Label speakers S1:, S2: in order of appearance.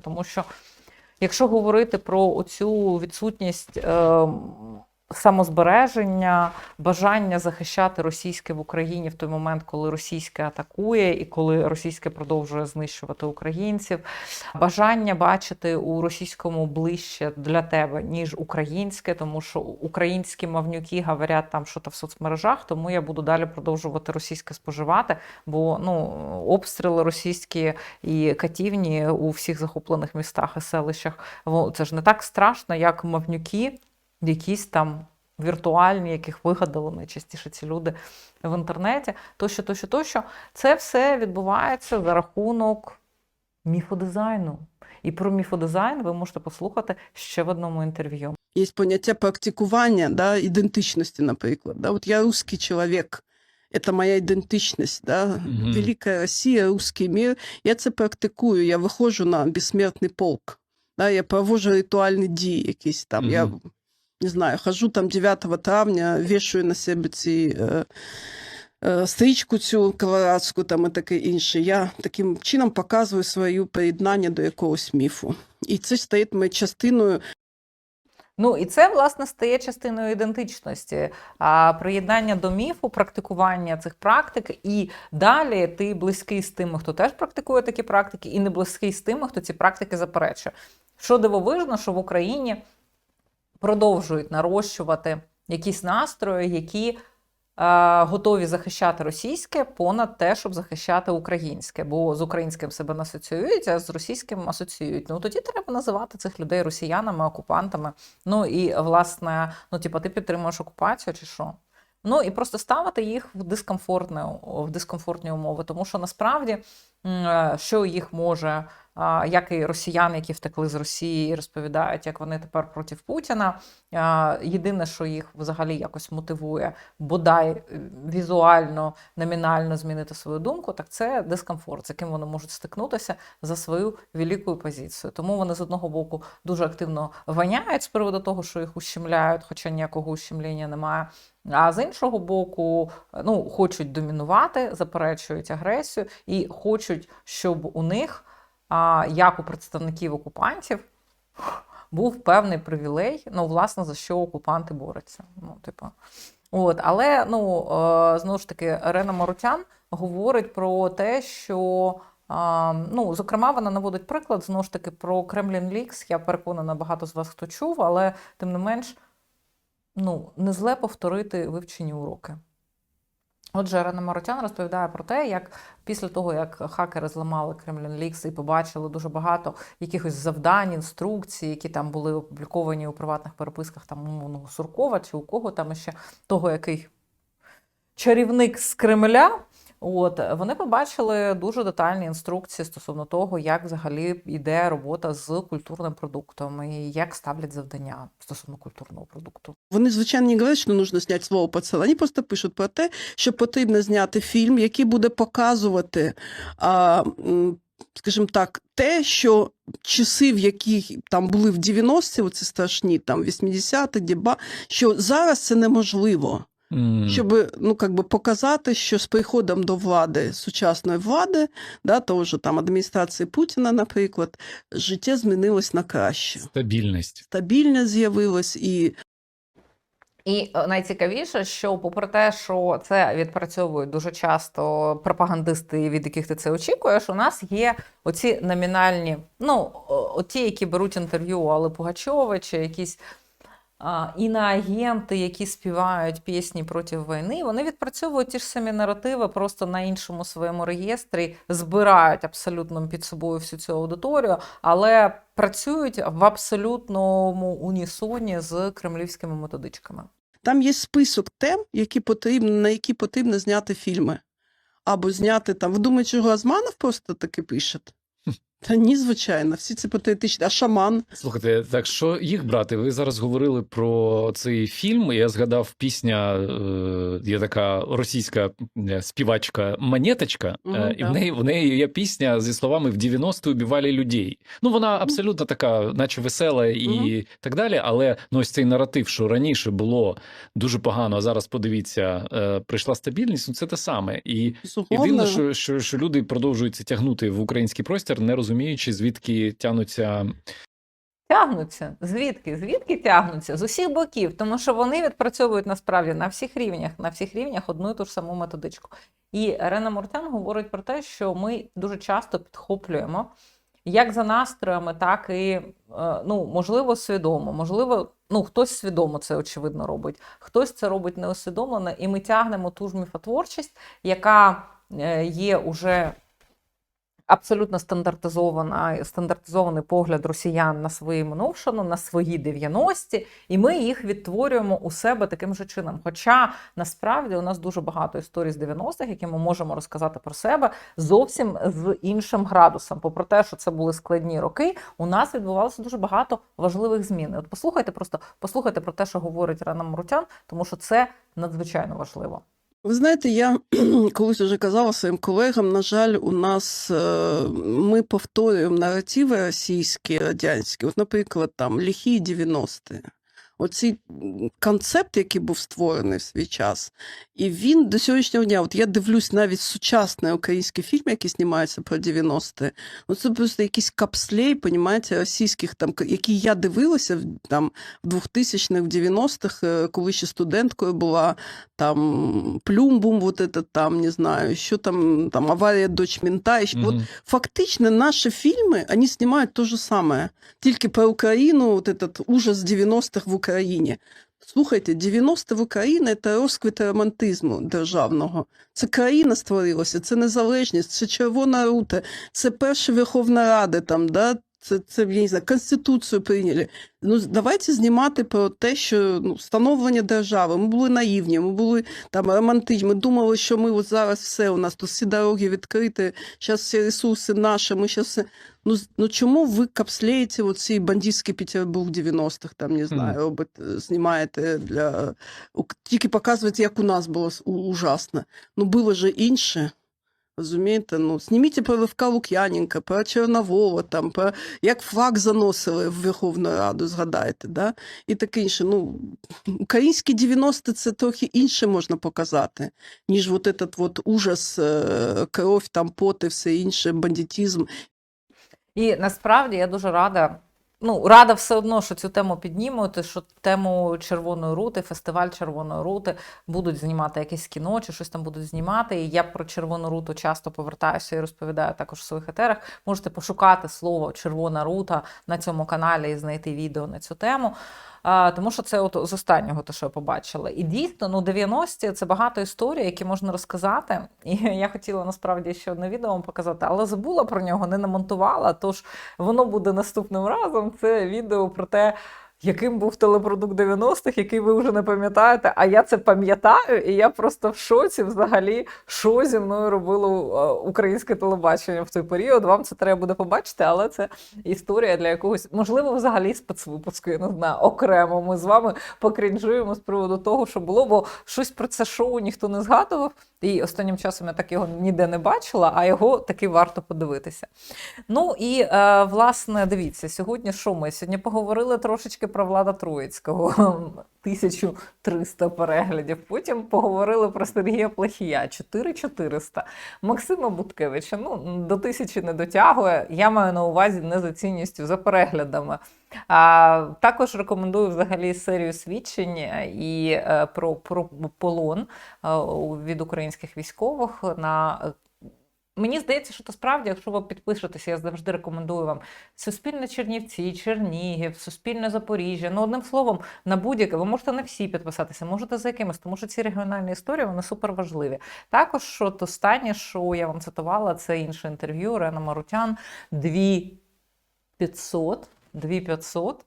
S1: Тому що якщо говорити про оцю відсутність е, самозбереження, бажання захищати російське в Україні в той момент, коли російське атакує і коли російське продовжує знищувати українців, бажання бачити у російському ближче для тебе, ніж українське, тому що українські мавнюки говорять там що-то в соцмережах, тому я буду далі продовжувати російське споживати, бо ну, обстріли російські і катівні у всіх захоплених містах і селищах. Це ж не так страшно, як мавнюки, якісь там віртуальні, яких вигадали найчастіше ці люди в інтернеті, тощо, тощо, тощо. Це все відбувається за рахунок міфодизайну. І про міфодизайн ви можете послухати ще в одному інтерв'ю.
S2: Є поняття практикування, да, ідентичності, наприклад. Да? От я русский чоловік, це моя ідентичність, да?
S3: Мгм.
S2: Велика Росія, русский мир. Я це практикую, я виходжу на безсмертний полк. Да? Я проводжу ритуальні дії якісь там. Я
S3: Мгм.
S2: Не знаю, хожу там 9 травня, вішую на себе ці. Е, е, Стрічку цю колорадську там і таке інше. Я таким чином показую своє приєднання до якогось міфу. І це стає моєю частиною
S1: Ну і це власне стає частиною ідентичності, а приєднання до міфу, практикування цих практик, і далі ти близький з тими, хто теж практикує такі практики, і не близький з тими, хто ці практики заперечує. Що дивовижно, що в Україні продовжують нарощувати якісь настрої, які е, готові захищати російське понад те, щоб захищати українське, бо з українським себе не асоціюють, а з російським асоціюють. Ну тоді треба називати цих людей росіянами, окупантами. Ну і власне, ну типа, ти підтримуєш окупацію чи що? Ну і просто ставити їх в дискомфортні, в дискомфортні умови, тому що насправді е, що їх може, як і росіяни, які втекли з Росії, і розповідають, як вони тепер проти Путіна. Єдине, що їх взагалі якось мотивує, бодай е, візуально, номінально змінити свою думку, так це дискомфорт, з яким вони можуть стикнутися за свою велику позицію. Тому вони з одного боку дуже активно ваняють з приводу того, що їх ущемляють, хоча ніякого ущемлення немає. А з іншого боку, ну, хочуть домінувати, заперечують агресію і хочуть, щоб у них, як у представників окупантів, був певний привілей, ну, власне, за що окупанти борються. Ну, типу. От, але ну, е, знову ж таки, Рена Марутян говорить про те, що. Ну, зокрема, вона наводить приклад знову ж таки про Кремлін Лікс. Я переконана, багато з вас хто чув, але тим не менш, ну, не зле повторити вивчені уроки. Отже, Рена Маротян розповідає про те, як після того, як хакери зламали Кремлін Лікс і побачили дуже багато якихось завдань, інструкцій, які там були опубліковані у приватних переписках там умовного Суркова чи у кого там ще того, який чарівник з Кремля. От вони побачили дуже детальні інструкції стосовно того, як взагалі йде робота з культурним продуктом і як ставлять завдання стосовно культурного продукту.
S2: Вони, звичайно, не говорять, що потрібно зняти слово поцілунок. Вони просто пишуть про те, що потрібно зняти фільм, який буде показувати, а, скажімо так, те, що часи, в які там були в 90-ті, оці страшні, там 80-ті, діба, що зараз це неможливо. Щоб ну, как би показати, що з приходом до влади, сучасної влади, да, того ж там адміністрації Путіна, наприклад, життя змінилось на краще.
S3: Стабільність.
S2: Стабільність з'явилась і
S1: І е, найцікавіше, що попри те, що це відпрацьовують дуже часто пропагандисти, від яких ти це очікуєш, у нас є оці номінальні, ну ті, які беруть інтерв'ю у Алли Пугачови, чи якісь іноагенти, які співають пісні проти війни, вони відпрацьовують ті ж самі наративи, просто на іншому своєму реєстрі, збирають абсолютно під собою всю цю аудиторію, але працюють в абсолютному унісоні з кремлівськими методичками.
S2: Там є список тем, які потрібно, на які потрібно зняти фільми. Або зняти там. Ви думаєте, що Газманов просто таки пише? Та ні, звичайно, всі ці патріотичні. А шаман
S3: Слухайте, так що їх брати? Ви зараз говорили про цей фільм. Я згадав пісня, е, є така російська е, співачка Монеточка,
S2: Мгм,
S3: е, і в неї в неї є пісня зі словами в 90-ті убивали людей. Ну вона абсолютно така, наче весела і
S2: Мгм.
S3: так далі. Але ну ось цей наратив, що раніше було дуже погано, а зараз подивіться, прийшла стабільність. Ну це те саме. І
S2: безумовно.
S3: Єдине, що, що, що люди продовжують це тягнути в український простір, не розуміють, розуміючи, звідки тянуться
S1: Тягнуться. Звідки? Звідки тягнуться? З усіх боків, тому що вони відпрацьовують насправді на всіх рівнях, на всіх рівнях одну і ту ж саму методичку. І Рена Муртян говорить про те, що ми дуже часто підхоплюємо як за настроями, так і е, ну, можливо, свідомо. Можливо, ну хтось свідомо це очевидно робить, хтось це робить неусвідомлено, і ми тягнемо ту ж міфотворчість, яка е, є уже абсолютно стандартизована, стандартизований погляд росіян на свої минувшину, на свої 90-ті, і ми їх відтворюємо у себе таким же чином. Хоча насправді у нас дуже багато історій з 90-х, які ми можемо розказати про себе зовсім з іншим градусом. Попри те, що це були складні роки, у нас відбувалося дуже багато важливих змін. От послухайте, просто послухайте про те, що говорить Рана Мрутян, тому що це надзвичайно важливо.
S2: Ви знаєте, я колись вже казала своїм колегам, на жаль, у нас е, ми повторюємо наративи російські, радянські. От, наприклад, там ліхі 90-ті. Оцей концепт, який був створений в свій час, і він до сьогоднішнього дня, от я дивлюсь навіть сучасний український фільм, який знімається про 90-ті, ну це просто якийсь капслей, понімаєте, російських там, які я дивилася в- там в 2000-х, в 90-х, е, коли ще студенткою була, там плюмбум, вот это там, не знаю, що там, там аварія дочь мента. І ще- От фактично наші фільми, вони знімають те же саме, тільки про Україну, вот этот ужас 90-х в Україні. Слухайте, 90 в Україні це розквіт романтизму державного. Це країна створилася, це незалежність, це Червона рута, це перша Верховна Рада, там, да? Це, це я не знаю, Конституцію прийняли. Ну, давайте знімати про те, що ну, становлення держави. Ми були наївні, ми були там романтичні. Ми думали, що ми от зараз все у нас тут всі дороги відкриті, зараз всі ресурси наші, ми зараз все. Ну, ну чому ви капслеєте оцей бандитський Петербург 90-х, там, не знаю,
S3: Мгм.
S2: робите, знімаєте для. Тільки показуєте, як у нас було ужасно. Ну, було же інше. Розумієте, ну зніміть про Левка Лук'яненка, про Чорновола, там, про як флаг заносили в Верховну Раду, згадайте, да? і таке інше. Ну, українські 90 це трохи інше можна показати, ніж вот этот вот ужас, е, кров, там, пот і все інше, бандитизм.
S1: І насправді я дуже рада. Ну, рада все одно, що цю тему піднімуть, що тему Червоної рути, фестиваль Червоної рути будуть знімати якесь кіно чи щось там будуть знімати. І я про Червону руту часто повертаюся і розповідаю також в своїх етерах. Можете пошукати слово Червона рута на цьому каналі і знайти відео на цю тему. А, тому що це от з останнього, те, що я побачила. І дійсно, ну 90-ті це багато історій, які можна розказати. І я хотіла насправді ще одне відео вам показати, але забула про нього, не намонтувала. Тож воно буде наступним разом. Це відео про те. Яким був телепродукт 90-х, який ви вже не пам'ятаєте, а я це пам'ятаю, і я просто в шоці взагалі, що зі мною робило е, українське телебачення в той період. Вам це треба буде побачити, але це історія для якогось, можливо, взагалі спецвипуску, я не знаю, окремо. Ми з вами покрінжуємо з приводу того, що було, бо щось про це шоу ніхто не згадував. І останнім часом я так його ніде не бачила, а його таки варто подивитися. Ну і е, власне, дивіться, сьогодні що ми? Сьогодні поговорили трошечки про Влада Троїцького, 1300 переглядів. Потім поговорили про Сергія Плахія, 4400. Максима Буткевича, ну до тисячі не дотягує. Я маю на увазі не за цінністю, за переглядами. А, також рекомендую взагалі серію свідчень і е, про, про полон е, від українських військових на. Мені здається, що то справді, якщо ви підпишетеся, я завжди рекомендую вам Суспільне Чернівці, Чернігів, Суспільне Запоріжжя. Ну, одним словом, на будь-яке, ви можете на всі підписатися, можете за якимось, тому що ці регіональні історії вони супер важливі. Також от останнє, що я вам цитувала, це інше інтерв'ю Рена Марутян. 2500, 2500